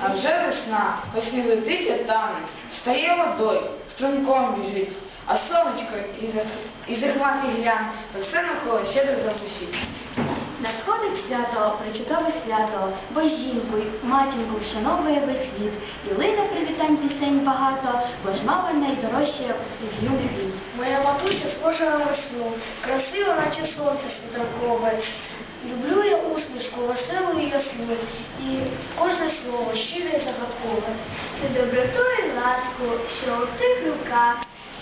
А вже весна, хоч летить, а стає водою, струмком біжить, а сонечко із захмати глянь, то все навколо щедро запустить. Надходить свято, причудове свято, бо жінку, матінку вшановує весь світ. І лине привітань пісень багато, бо ж мама найдорожче з юних. Моя матуся схожа на весну, красива, наче сонце світанкове. Люблю веселу і кожне слово щире і загадкове. Та доброту і ласку, що у тих руках,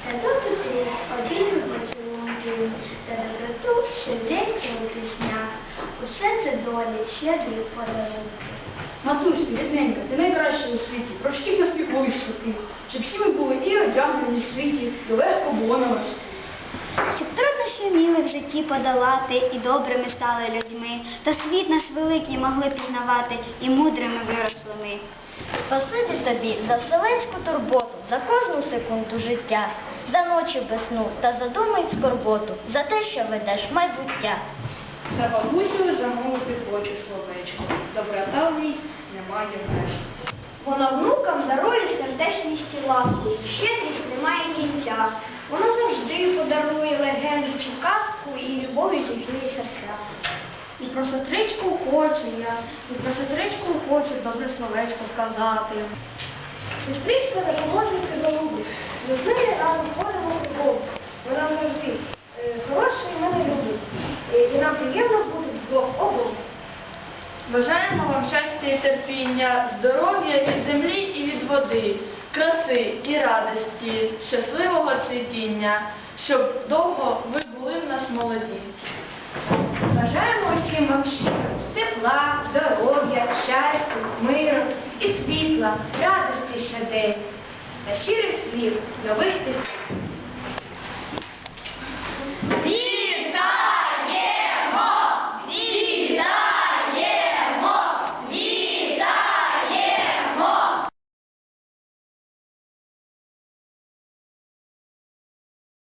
та дотики обійми поцілунки, та доброту, що здається у піснях. Усе це долі, щедрий подарунок. Матусю, рідненька, ти найкраща у світі, про всіх нас піклуєш сухи, щоб всі ми були і одягнені в світі, і легко було на весні. Щоб труднощі вміли в житті подолати і добрими стали людьми, та світ наш великий могли пізнавати і мудрими виросли ми. Спасибі тобі за вселенську турботу, за кожну секунду життя, за ночі без сну та за думи й скорботу, за те, що ведеш майбуття. За бабусею замовити хочу словечко, доброта в ній немає меж. Вона внукам дарує сердечність і ласку, щедрість немає кінця. Чи казку і любов'ю зігріє серця. І про сестричку хочу я, і про сестричку хочу добре словечко сказати. Сестричка допоможуть голуби, з нею разом ходимо футбол. Вона завжди е, хороша і мене любить. Е, І нам приємно бути вдвох обох. Бажаємо вам щастя і терпіння, здоров'я від землі і від води, краси і радості, щасливого цвітіння, щоб довго ви були в нас молоді. Бажаємо усім вам щиро тепла, здоров'я, щастя, миру і світла, радості щодень та щирих слів, нових пісень.